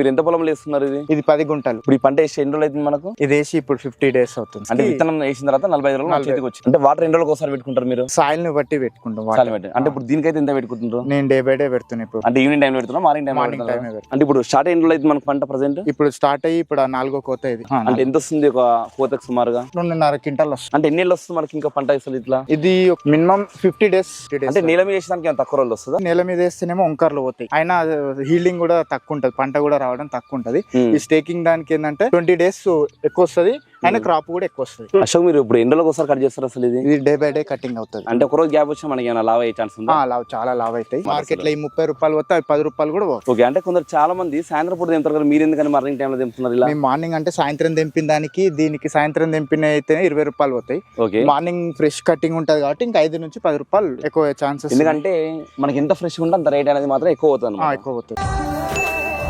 మీరు ఎంత పొలంలో వేస్తున్నారు ఇది? ఇది పది గుంటలు. ఇప్పుడు ఈ పంట వేసి ఎన్ని రోజులు అవుతుంది మనకు? ఇది వేసి ఇప్పుడు ఫిఫ్టీ డేస్ అవుతుంది. అంటే విత్తనం వేసిన తర్వాత నలభై ఐదు రోజులు మన. చేతికి వచ్చింది. అంటే వాటర్ ఎన్ని రోజులకు ఒకసారి పెట్టుకుంటారు మీరు? సాయిల్ని బట్టి పెట్టుకుంటాం పెట్టి అంటే ఇప్పుడు దీనికైతే ఎంత పెట్టుకుంటారు నేను డే బై డే పెడుతున్నా ఇప్పుడు. అంటే ఈవినింగ్ టైం పెడుతున్నా మార్నింగ్ టైం మార్నింగ్ టైం అంటే ఇప్పుడు స్టార్ట్ ఎన్ని రోజులు అవుతుంది మనకు పంట ప్రజెంట్? ఇప్పుడు స్టార్ట్ అయ్యి ఇప్పుడు నాలుగో కోత ఇది. అంటే ఎంత వస్తుంది ఒక కోతకు సుమారుగా? రెండున్నర క్వింటాల్ వస్తుంది. అంటే ఎన్ని వస్తుంది మనకి ఇంకా పంట అసలు ఇట్లా ఇది మినిమం ఫిఫ్టీ డేస్ అంటే నేల మీద వేసేదానికి ఏమైనా తక్కువ రోజులు వస్తుందా? నేల మీద వేస్తేనేమో వంకర్లు పోతాయి. అయినా హీల్డింగ్ కూడా తక్కువ ఉంటది పంట కూడా రావడం తక్కువ ఉంటది. ఈ స్టేకింగ్ దానికి ఏంటంటే ట్వంటీ డేస్ ఎక్కువ వస్తది అయినా క్రాప్ కూడా ఎక్కువ వస్తుంది అశోక్ మీరు ఇప్పుడు ఎన్ని ఒకసారి కట్ చేస్తారు అసలు ఇది? ఇది డే బై డే కటింగ్ అవుతుంది. అంటే ఒక రోజు గ్యాప్ వచ్చినా మనకి ఏమైనా లావ్ అయ్యే ఛాన్స్ ఉందా? లావ్ చాలా లావ్ అవుతాయి మార్కెట్లో ఈ ముప్పై రూపాయలు పోతే అవి పది రూపాయలు కూడా పోతాయి. ఓకే అంటే కొందరు చాలా మంది సాయంత్రం పూట దింపుతారు కదా మీరు ఎందుకని మార్నింగ్ టైంలో దింపుతున్నారు ఇలా? మార్నింగ్ అంటే సాయంత్రం తెంపిన దానికి దీనికి సాయంత్రం తెంపిన అయితే ఇరవై రూపాయలు పోతాయి. ఓకే. మార్నింగ్ ఫ్రెష్ కటింగ్ ఉంటది కాబట్టి ఇంకా ఐదు నుంచి పది రూపాయలు ఎక్కువ ఛాన్సెస్ ఎందుకంటే మనకి ఎంత ఫ్రెష్ ఉంటే అంత రేట్ అనేది మాత్రం ఎక్కువ అవుతుంది. ఎక్కువ పోతుంది